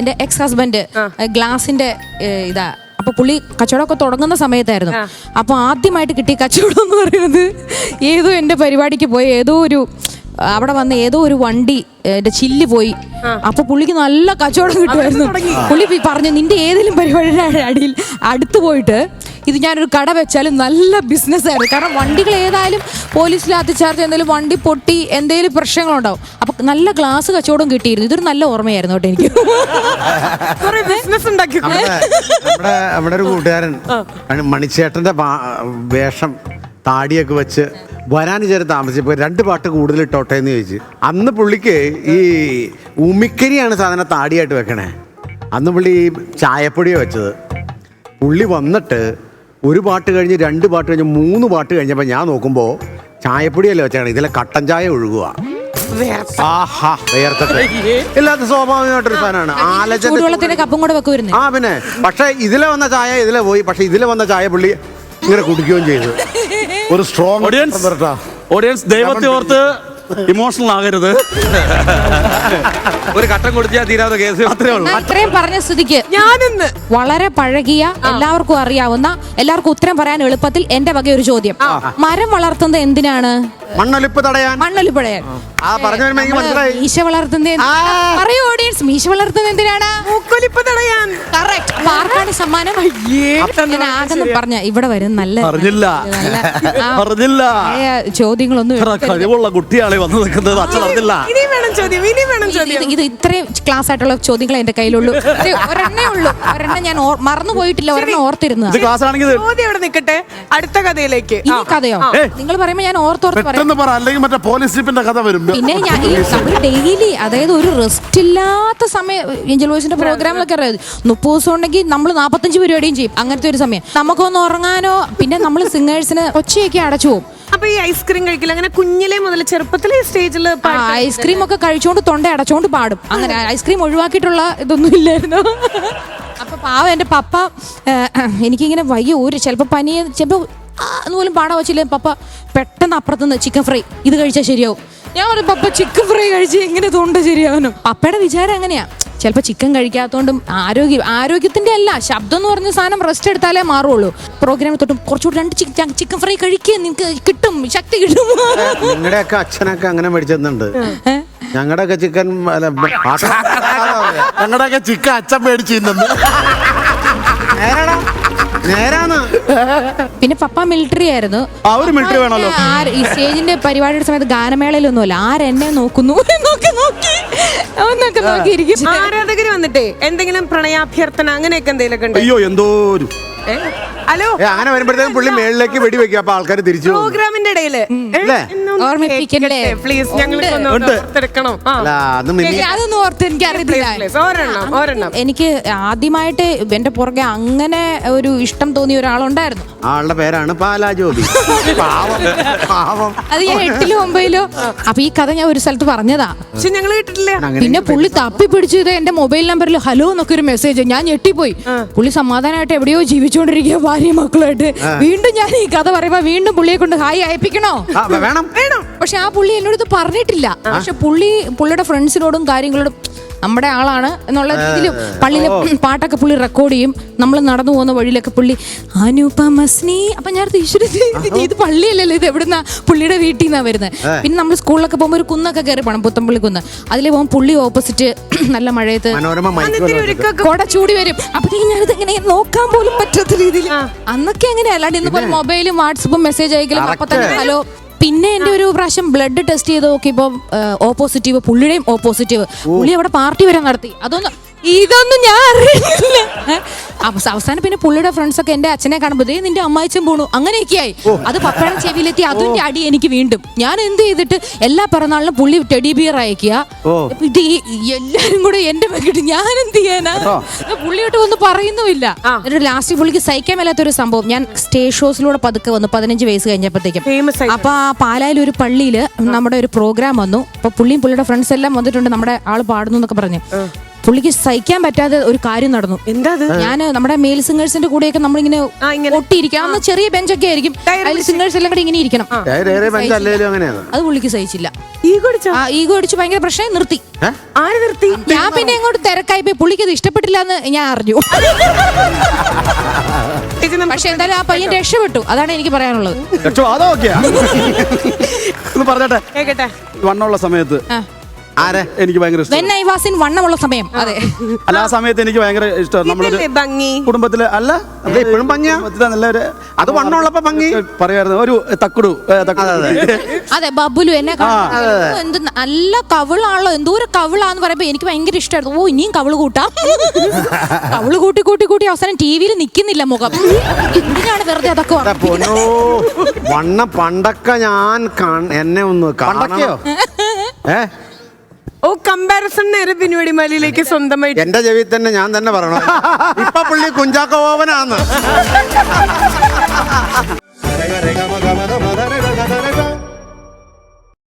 എന്റെ ex husband ഗ്ലാസിന്റെ ഇതാ. അപ്പൊ പുള്ളി കച്ചവടമൊക്കെ തുടങ്ങുന്ന സമയത്തായിരുന്നു. അപ്പൊ ആദ്യമായിട്ട് കിട്ടിയ കച്ചവടം എന്ന് പറയുന്നത് ഏതോ എന്റെ പരിപാടിക്ക് പോയി ഏതോ ഒരു അവിടെ വന്ന ഏതോ ഒരു വണ്ടി എന്റെ ചില്ല് പോയി. അപ്പൊ പുള്ളിക്ക് നല്ല കച്ചവടം കിട്ടുമായിരുന്നു. പുള്ളി പറഞ്ഞു നിന്റെ ഏതെങ്കിലും പരിപാടിയുടെ അടിയിൽ അടുത്ത് പോയിട്ട് ഇത് ഞാനൊരു കട വെച്ചാലും നല്ല ബിസിനസ് ആയിരുന്നു. കാരണം വണ്ടികൾ ഏതായാലും പോലീസിൽ അതിച്ചാർജ് എന്തെങ്കിലും വണ്ടി പൊട്ടി എന്തെങ്കിലും പ്രശ്നങ്ങളുണ്ടാവും. അപ്പൊ നല്ല ഗ്ലാസ് കച്ചവടം കിട്ടിയിരുന്നു. ഇതൊരു നല്ല ഓർമ്മയായിരുന്നു കേട്ടോ എനിക്ക്. കുറെ ബിസിനസ് ഉണ്ടാക്കി. നമ്മുടെ ഒരു കൂട്ടുകാരൻ മണി- മണിച്ചേട്ടന്റെ വേഷം താടിയൊക്കെ വെച്ച് വരാൻ ചേർത്ത് താമസിച്ചപ്പോൾ രണ്ട് പാട്ട് കൂടുതൽ ഇട്ടോട്ടെ എന്ന് ചോദിച്ചു. അന്ന് പുള്ളിക്ക് ഈ ഉമിക്കരിയാണ് സാധനം താടിയായിട്ട് വെക്കണേ. അന്ന് പുള്ളി ഈ ചായപ്പൊടിയാണ് വെച്ചത്. പുള്ളി വന്നിട്ട് ഒരു പാട്ട് കഴിഞ്ഞ് രണ്ട് പാട്ട് കഴിഞ്ഞ് മൂന്ന് പാട്ട് കഴിഞ്ഞപ്പോൾ ഞാൻ നോക്കുമ്പോൾ ചായപ്പൊടിയല്ലേ വെച്ചാണ്. ഇതിലെ കട്ടൻ ചായ ഒഴുകുക. ആഹാ വേർത്തിട്ട് ഇല്ലാത്ത സ്വാഭാവികമായിട്ടൊരു സാധനമാണ് ആലച്ചന്റെ കപ്പും കൂടെ വെക്കുമായിരുന്നു ആ പിന്നെ. പക്ഷെ ഇതിലെ വന്ന ചായ ഇതിലെ പോയി. പക്ഷെ ഇതിലെ വന്ന ചായ പുള്ളി ഇങ്ങനെ കുടിക്കുകയും ചെയ്തു. ഒരു സ്ട്രോങ് ഓഡിയൻസ് ഓഡിയൻസ് ദൈവത്തെ ഓർത്ത് ഇമോഷണൽ ആകരുത്. ഒരു കട്ടം കൊടുത്താൽ തീരാത്ത കേസ്. അത്രേ ഉള്ളൂ. അത്രയും ഇത്രയും പറഞ്ഞ സ്ഥിതിക്ക് ഞാനിന്ന് വളരെ പഴകിയ എല്ലാവർക്കും അറിയാവുന്ന എല്ലാവർക്കും ഉത്തരം പറയാൻ എളുപ്പത്തിൽ എന്റെ വക ഒരു ചോദ്യം. മരം വളർത്തുന്നത് എന്തിനാണ്? മണ്ണൊലിപ്പ് തടയാൻ. മണ്ണൊലിപ്പഴയാൻ. ആ പറഞ്ഞു വരുമ്പോ എനിക്ക് മനസ്സിലായി. മീശ വളർത്തുന്നത് എന്ത്- ആ. പറയൂ ഓഡിയൻസ് മീശ വളർത്തുന്നത് എന്തിനാണ്? മൂക്കൊലിപ്പ് തടയാൻ. ആർക്കാണ് സമ്മാനം. ഞാൻ ആകെ പറഞ്ഞ ഇവിടെ വരും നല്ല പറഞ്ഞില്ല. നല്ല, ആ, പറഞ്ഞില്ല ചോദ്യങ്ങളൊന്നും കഴിവുള്ള കുട്ടിയാളെ വന്നു നിൽക്കുന്നത്. അച്ഛൻ അറിഞ്ഞില്ല. ചോദ്യം ഇനി വേണം ചോദ്യം. ഇത് ഇത് ഇത്രയും ക്ലാസ് ആയിട്ടുള്ള ചോദ്യങ്ങൾ എന്റെ കയ്യിലുള്ളൂ. ഇത് ഒരെണ്ണേ ഉള്ളൂ. ഒരെണ്ണം ഞാൻ ഓർ- മറന്നു പോയിട്ടില്ല. ഒരെണ്ണം ഓർത്തിരുന്നു ഇത് ക്ലാസ് ആണെങ്കിൽ ഇത് ചോദ്യം ഇവിടെ നിൽക്കട്ടെ? അടുത്ത കഥയിലേക്ക്. ഈ കഥയോ? നിങ്ങൾ പറയുമ്പോ ഞാൻ ഓർത്തോർത്ത് പറയാം. പെട്ടെന്ന് പറ. അല്ലെങ്കിൽ മറ്റേ പോലീസ് ജീപ്പിന്റെ കഥ വരും. പിന്നെ ഞാൻ ഈ നമ്മൾ ഡെയിലി അതായത് ഒരു റെസ്റ്റ് ഇല്ലാത്ത സമയം ഏഞ്ചൽ വോയിസിന്റെ പ്രോഗ്രാമിലൊക്കെ അറിയാം. മുപ്പത് ദിവസം ഉണ്ടെങ്കിൽ നമ്മൾ നാപ്പത്തഞ്ച് പരിപാടിയും ചെയ്യും. അങ്ങനത്തെ ഒരു സമയം. നമുക്കൊന്ന് ഉറങ്ങാനോ പിന്നെ നമ്മൾ സിംഗേഴ്സിന് ഒച്ചയൊക്കെ അടച്ചു പോകും അപ്പൊ ഈ ഐസ്ക്രീം കഴിക്കില്ല. അങ്ങനെ കുഞ്ഞിലെ മുതൽ ചെറുപ്പത്തിലെ സ്റ്റേജിൽ ഐസ്ക്രീം ഒക്കെ കഴിച്ചോണ്ട് തൊണ്ട അടച്ചോണ്ട് പാടും. അങ്ങനെ ഐസ്ക്രീം ഒഴിവാക്കിയിട്ടുള്ള ഇതൊന്നും ഇല്ലായിരുന്നു. അപ്പൊ പാവം എന്റെ പപ്പ ഏഹ്, എനിക്കിങ്ങനെ വയ്യ ഒരു ചിലപ്പോ പനിയെ ചിലപ്പോ അതുപോലും പാടാ വെച്ചില്ലേ പപ്പ പെട്ടെന്ന് അപ്പുറത്തുനിന്ന് ചിക്കൻ ഫ്രൈ ഇത് കഴിച്ചാൽ ശരിയാവും. ഞാൻ പറഞ്ഞു പപ്പ ചിക്കൻ ഫ്രൈ കഴിച്ച് എങ്ങനെ തൊണ്ട ശരിയാവുന്നു പപ്പയുടെ വിചാരം എങ്ങനെയാ ചിലപ്പോൾ ചിക്കൻ കഴിക്കാത്തതുകൊണ്ടും ആരോഗ്യം ആരോഗ്യത്തിന്റെ അല്ല ശബ്ദം എന്ന് പറഞ്ഞ സാധനം റെസ്റ്റ് എടുത്താലേ മാറുള്ളൂ. പ്രോഗ്രാമിൽ തൊട്ടും കുറച്ചുകൂടി രണ്ട് ചിക്കൻ ചിക്കൻ ഫ്രൈ കഴിക്കുക നിങ്ങൾക്ക് കിട്ടും ശക്തി കിട്ടും. നിങ്ങളുടെയൊക്കെ അച്ഛനൊക്കെ അങ്ങനെ മേടിച്ചെന്നുണ്ട്. ഞങ്ങളുടെയൊക്കെ ചിക്കൻ ഞങ്ങളുടെയൊക്കെ ചിക്കൻ അച്ഛൻ മേടിച്ചു നേരാടാ നേരാണ് പിന്നെ പപ്പ മിലിറ്ററി ആയിരുന്നു. ആ, ഒരു military വേണമല്ലോ. ഈ സ്റ്റേജിന്റെ പരിപാടിയുടെ സമയത്ത് ഗാനമേളയിലൊന്നുമല്ല ആരെന്നെ നോക്കുന്നു? നോക്കി. നോക്കിയിരിക്കും. ആരാധകര് വന്നിട്ടേ? എന്തെങ്കിലും പ്രണയാഭ്യർത്ഥന അങ്ങനെയൊക്കെ എന്തെങ്കിലുമൊക്കെ ഉണ്ട്? അയ്യോ എന്തോ ഒരു ഹലോ? അങ്ങനെ വരുമ്പോഴത്തേക്കും പുള്ളി മേളിലേക്ക് വെടി വെക്കും അപ്പൊ ആൾക്കാർ തിരിച്ചു. പ്രോഗ്രാമിന്റെ ഇടയിൽ? ഓർമ്മിപ്പിക്കണ്ടേ? പ്ലീസ് അതൊന്നും ഓർത്ത് എനിക്ക് അറിയത്തില്ല. എനിക്ക് ആദ്യമായിട്ട് എന്റെ പുറകെ അങ്ങനെ ഒരു ഇഷ്ടം തോന്നിയ ഒരാളുണ്ടായിരുന്നു. ആളുടെ പേരാണ് പാവം. അത് ഞാൻ എട്ടിലും ഒമ്പതിലോ. അപ്പൊ ഈ കഥ ഞാൻ ഒരു സ്ഥലത്ത് പറഞ്ഞതാ. പക്ഷെ ഞങ്ങൾ കേട്ടിട്ടില്ല. പിന്നെ പുള്ളി തപ്പി പിടിച്ചത് ഇത് എന്റെ മൊബൈൽ നമ്പറിൽ ഹലോ എന്നൊക്കെ ഒരു മെസ്സേജ് ഞാൻ ഞെട്ടിപ്പോയി. പുള്ളി സമാധാനമായിട്ട് എവിടെയോ ജീവിച്ചുകൊണ്ടിരിക്കുക ഭാര്യ മക്കളായിട്ട് വീണ്ടും ഞാൻ ഈ കഥ പറയുമ്പോ വീണ്ടും പുള്ളിയെ കൊണ്ട് ഹായ് അയപ്പിക്കണോ? ആ, വേണം. വേണം. പക്ഷെ ആ പുള്ളി എന്നോട് പറഞ്ഞിട്ടില്ല. പക്ഷെ പുള്ളി പുള്ളിയുടെ ഫ്രണ്ട്സിനോടും കാര്യങ്ങളോടും നമ്മുടെ ആളാണ് എന്നുള്ള രീതിയിൽ പള്ളിയിലെ പാട്ടൊക്കെ പുള്ളി റെക്കോർഡ് ചെയ്യും. നമ്മൾ നടന്നു പോകുന്ന വഴിയിലൊക്കെ പുള്ളി അനുപമസ്നി അപ്പൊ ഞാൻ ഇത് പള്ളിയല്ലല്ലോ ഇത് എവിടുന്ന പുള്ളിയുടെ വീട്ടിൽ നിന്നാണ് വരുന്നത് പിന്നെ നമ്മൾ സ്കൂളിലൊക്കെ പോകുമ്പോൾ ഒരു കുന്നൊക്കെ കയറി പോകണം പുത്തമ്പള്ളി കുന്ന്. അതിൽ പോകുമ്പോൾ പുള്ളി ഓപ്പോസിറ്റ് നല്ല മഴയത്ത് കൊട ചൂടി വരും. അപ്പോഴത്തേക്കും ഞാനിത് ഇങ്ങനെ നോക്കാൻ പോലും പറ്റാത്ത രീതിയിൽ അന്നൊക്കെ അങ്ങനെ അല്ലാണ്ട് പോലും മൊബൈലും വാട്സപ്പും മെസ്സേജ് അയക്കലും അപ്പൊ തന്നെ ഹലോ. പിന്നെ എന്റെ ഒരു പ്രാവശ്യം ബ്ലഡ് ടെസ്റ്റ് ചെയ്ത് നോക്കിയപ്പോ ഓപ്പോസിറ്റീവ് പുള്ളിയുടെയും ഓപ്പോസിറ്റീവ് പുള്ളി അവിടെ പാർട്ടി വരെ നടത്തി. അതൊന്നും ഇതൊന്നും ഞാൻ അറിയില്ല. അവസാനം പിന്നെ പുള്ളിയുടെ ഫ്രണ്ട്സ് ഒക്കെ എന്റെ അച്ഛനെ കാണുമ്പോൾ "ദേ നിന്റെ അമ്മായിച്ചും പോണു. അങ്ങനെയൊക്കെയായി. അത് പപ്പയുടെ ചെവിയിലെത്തി. അതിന്റെ അടി എനിക്ക് വീണ്ടും. ഞാൻ എന്ത് ചെയ്തിട്ട് എല്ലാ പിറന്നാളിനും പുള്ളി ടെഡി ബിയർ അയക്കുക ഇത് എല്ലാരും കൂടെ എന്റെ പകിട്ട് ഞാൻ എന്ത് ചെയ്യാനാ? പുള്ളിയോട്ട് ഒന്നും പറയുന്നുമില്ല. എന്നിട്ട് ലാസ്റ്റ് പുള്ളിക്ക് സഹിക്കാൻ മേലാത്തൊരു സംഭവം. ഞാൻ സ്റ്റേജ് ഷോസിലൂടെ പതുക്കെ വന്നു. പതിനഞ്ച് വയസ്സ് കഴിഞ്ഞപ്പോഴത്തേക്കും. അപ്പൊ ആ പാലായിൽ ഒരു പള്ളിയിൽ നമ്മുടെ ഒരു പ്രോഗ്രാം വന്നു. അപ്പൊ പുള്ളിയും പുള്ളിയുടെ ഫ്രണ്ട്സ് എല്ലാം വന്നിട്ടുണ്ട്. നമ്മുടെ ആൾ പാടുന്നു എന്നൊക്കെ പറഞ്ഞു. പുള്ളിക്ക് സഹിക്കാൻ പറ്റാതെ ഒരു കാര്യം നടന്നു. എന്താ ഞാൻ നമ്മുടെ മെയിൽ സിംഗേഴ്സിന്റെ കൂടെയൊക്കെ നമ്മളിങ്ങനെ ഒട്ടിയിരിക്കാം. ചെറിയ ബെഞ്ചൊക്കെ ആയിരിക്കും. അതിൽ സിംഗേഴ്സ് എല്ലാം കൂടി ഇങ്ങനെ ഇരിക്കണം. അത് പുള്ളിക്ക് സഹിച്ചില്ല. ഈ കുടിച്ചോ ആ ഈഗോ അടിച്ച് ഭയങ്കര പ്രശ്നം. നിർത്തി. ആര് നിർത്തി? ഞാൻ പിന്നെ അങ്ങോട്ട് തിരക്കായി പോയി. പുള്ളിക്ക് അത് ഇഷ്ടപ്പെട്ടില്ല എന്ന് ഞാൻ അറിഞ്ഞു. പക്ഷെ എന്തായാലും ആ പയ്യൻ രക്ഷപ്പെട്ടു. അതാണ് എനിക്ക് പറയാനുള്ളത്. കേക്കട്ടെ. വണ്ണമുള്ള സമയത്ത് ആരെ? എനിക്ക് ഭയങ്കര ഇഷ്ടം വെൻ ഐ വാസ് ഇൻ വണ്ണമുള്ള സമയം അതെ. അല്ല ആ സമയത്ത് എനിക്ക് ഭയങ്കര ഇഷ്ടം നമ്മളൊരു ഇതല്ലേ ഭംഗി? കുടുംബത്തിൽ അല്ല അല്ല, ഇപ്പഴും ഭംഗിയാ? കുടുംബത്തിലെ നല്ലൊരു അത് വണ്ണമുള്ളപ്പോ ഭംഗി. പറയായിരുന്നു ഒരു തക്കുടു ഏ, തക്കുടു. അതെ ബബുലു എന്നെ കാണുമ്പോ എന്ത് നല്ല കവിളാണല്ലോ എന്തോരം കവിളാന്ന് പറയുമ്പോ എനിക്ക് ഭയങ്കര ഇഷ്ടമായിരുന്നു ഓ ഇനിയും കവിൾ കൂട്ടാം? കവിൾ കൂട്ടി കൂട്ടി കൂട്ടി അവസാനം ടി വിയിൽ നിൽക്കുന്നില്ല മുഖം. എന്തിനാണ് വെറുതെ അതൊക്കെ എടാ? പൊന്നോ. വണ്ണ പണ്ടൊക്കെ ഞാൻ കാണ്- എന്നെ ഒന്ന് പണ്ടൊക്കെയോ? ഏ? ഓ കമ്പാരിസൺ നേരെ പിന്നുവടി മലയിലേക്ക് സ്വന്തമായിട്ട്. എന്റെ ചെവി തന്നെ ഞാൻ തന്നെ പറയണം? ഇപ്പൊ പുള്ളി കുഞ്ചാക്കോ ഓവനാന്ന്